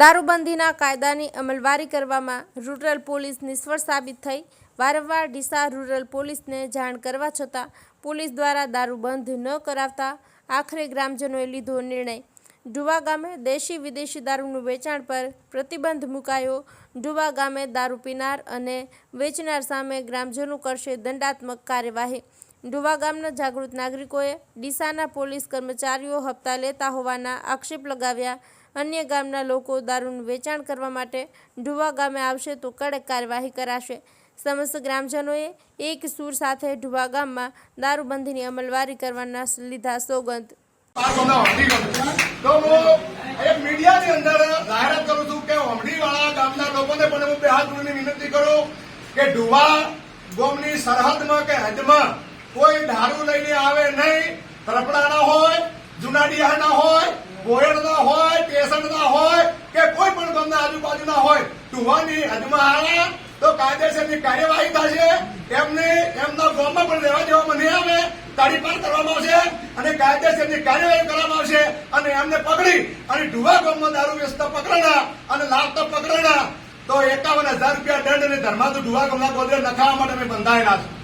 દારૂબંધીના કાયદાની અમલવારી કરવામાં રૂરલ પોલીસ નિષ્ફળ સાબિત થઈ. વારંવાર ડીસા રૂરલ પોલીસને જાણ કરવા છતાં પોલીસ દ્વારા દારૂ બંધ ન કરાવતા આખરે ગ્રામજનોએ લીધો નિર્ણય. ડુવા ગામે દેશી વિદેશી દારૂનું વેચાણ પર પ્રતિબંધ મુકાયો. ડુવા ગામે દારૂ પીનાર અને વેચનાર સામે ગ્રામજનો કરશે દંડાત્મક કાર્યવાહી. ડુવા ગામના જાગૃત નાગરિકોએ ડીસાના પોલીસ કર્મચારીઓ હપ્તા લેતા હોવાના આક્ષેપ લગાવ્યા. અન્ય ગામના લોકો દારૂનું વેચાણ કરવા માટે ઢુવા ગામે આવશે તો કડક કાર્યવાહી કરાશે. સમસ્ત ગ્રામજનોએ એક સૂર સાથે ઢુવા ગામમાં દારૂબંધીની અમલવારી કરવાના લીધા સોગંદ. હોય, જુનાડિયાના હોય હોય ટેસણના હોય કે કોઈ પણ ગામના આજુબાજુના હોય ટુવાની હદમાં આવે તો કાયદેસરની કાર્યવાહી થશે. એમને એમના ગામમાં પણ રહેવા દેવામાં નહીં આવે. તાળીપાર કરવામાં આવશે અને કાયદેસરની કાર્યવાહી કરવામાં આવશે અને એમને પકડી અને ઢુવા ગામમાં દારૂ વેચતા પકડાણા અને લાવતા પકડાણા. તો એકાવન હજાર રૂપિયા દંડ અને ધર્માતુ ઢુવા ગામના ગોદરે નખાવા માટે અમે બંધાયેલા છે